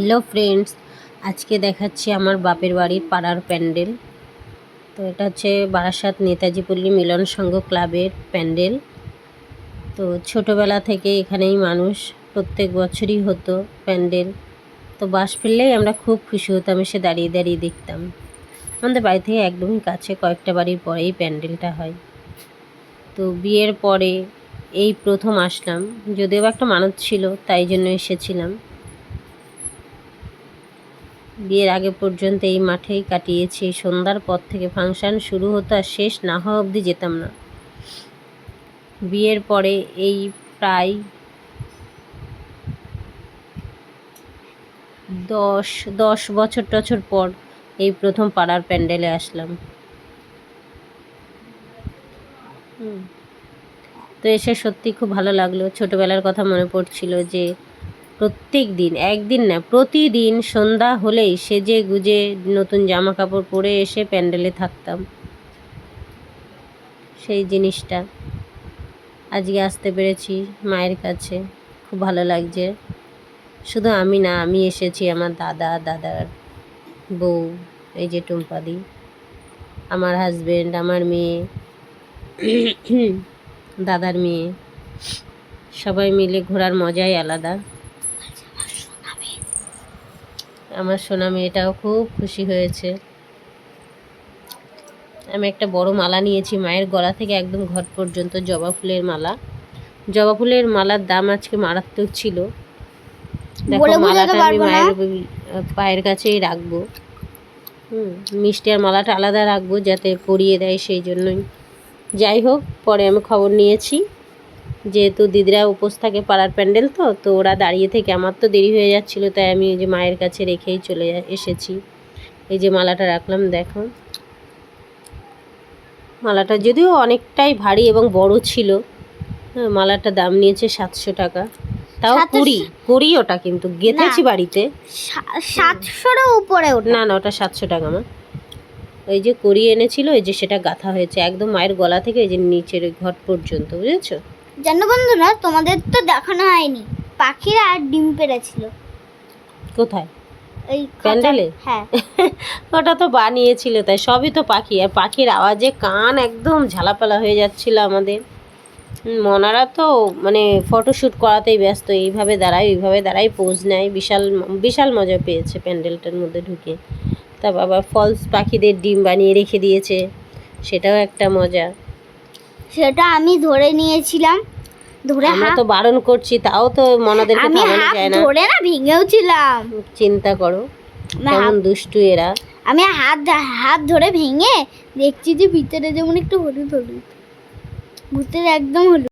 Hello friends, আজকে দেখাচ্ছি আমার বাপের বাড়ির পাড়ার প্যান্ডেল। তো এটা হচ্ছে বারাসাত নেতাজি পল্লী মিলন সংঘ ক্লাবের প্যান্ডেল। তো ছোটোবেলা থেকে এখানেই মানুষ, প্রত্যেক বছরই হতো প্যান্ডেল। তো বাস ফিরলেই আমরা খুব খুশি হতাম, এসে দাঁড়িয়ে দাঁড়িয়ে দেখতাম। আমাদের বাড়ি থেকে একদমই কাছে কয়েকটা বাড়ির পরেই প্যান্ডেলটা হয়। তো বিয়ের পরে এই প্রথম আসলাম, যদিও একটা মানত ছিল, তাই জন্য এসেছিলাম। বিয়ের আগে পর্যন্ত এই মাঠেই কাটিয়েছি। সন্ধ্যার পর থেকে ফাংশন শুরু হতো আর শেষ না হওয়া অবধি যেতাম না। বিয়ের পরে এই প্রায় দশ দশ বছর টছর পর এই প্রথম পাড়ার প্যান্ডেলে আসলাম। তো এসে সত্যি খুব ভালো লাগল। ছোটোবেলার কথা মনে পড়ছিল যে প্রত্যেক দিন একদিন না, প্রতিদিন সন্ধ্যা হলেই সেজে গুজে নতুন জামা কাপড় পরে এসে প্যান্ডেলে থাকতাম। সেই জিনিসটা আজকে আসতে পেরেছি মায়ের কাছে। খুব ভালো লাগছে। শুধু আমি না, আমি এসেছি আমার দাদা, দাদার বউ, এই যে টুম্পাদি, আমার হাজব্যান্ড আমার মেয়ে, দাদার মেয়ে, সবাই মিলে ঘোরার মজাই আলাদা। আমার সোনা মেয়েটাও খুব খুশি হয়েছে। আমি একটা বড় মালা নিয়েছি মায়ের গলা থেকে একদম ঘট পর্যন্ত জবা ফুলের মালা। জবা ফুলের মালার দাম আজকে মারাত্মক ছিল। দেখো মালাটা আমি মায়ের পায়ের কাছেই রাখব। হুম মিষ্টি আর মালাটা আলাদা রাখব যাতে পরিয়ে দেয় সেই জন্যই। যাই হোক পরে আমি খবর নিয়েছি। যেহেতু দিদিরা উপোস থাকে পাড়ার প্যান্ডেল তো তো ওরা দাঁড়িয়ে থেকে আমার তো দেরি হয়ে যাচ্ছিল তাই আমি যে মায়ের কাছে রেখেই চলে এসেছি। এই যে মালাটা রাখলাম দেখো। মালাটা যদিও অনেকটাই ভারী এবং বড় ছিল হ্যাঁ মালাটা দাম নিয়েছে সাতশো টাকা। তাও কুড়ি কুড়ি ওটা কিন্তু গেঁথেছি বাড়িতে। সা- সাতশোরও উপরে না না ওটা সাতশো টাকা মা। ওই যে করিয়ে এনেছিল ওই যে সেটা গাঁথা হয়েছে একদম মায়ের গলা থেকে এই যে নিচের ওই ঘট পর্যন্ত বুঝেছ? জানো বন্ধুরা তোমাদের তো দেখানো হয়নি। পাখিরা আর ডিম পেড়েছিল। কোথায়? এই প্যান্ডেলে? হ্যাঁ। ওটা তো বানিয়েছিল তাই সবই তো পাখি। আর পাখির আওয়াজে কান একদম ঝালাপালা হয়ে যাচ্ছিল আমাদের। মনারা তো মানে ফটোশ্যুট করাতেই ব্যস্ত। এইভাবে দাঁড়ায় ওইভাবে দাঁড়ায় পোজ নেয়। বিশাল বিশাল মজা পেয়েছে প্যান্ডেলটার মধ্যে ঢুকে। তারপর আবার ফলস পাখিদের ডিম বানিয়ে রেখে দিয়েছে। সেটাও একটা মজা। সেটা আমি ধরে নিয়েছিলাম। ধরে আমরা হাত তো বারণ করছি তাও তো মনাদেরকে আমি থামানো হাত যায় না। ধরে না ভেঙেও ছিলাম চিন্তা করো আমি কেমন হাত- দুষ্টু এরা। আমি হাত হাত ধরে ভেঙে দেখছি যে ভিতরে যেমন একটু হলুদ হলুদ। ভিতরে একদম হলুদ।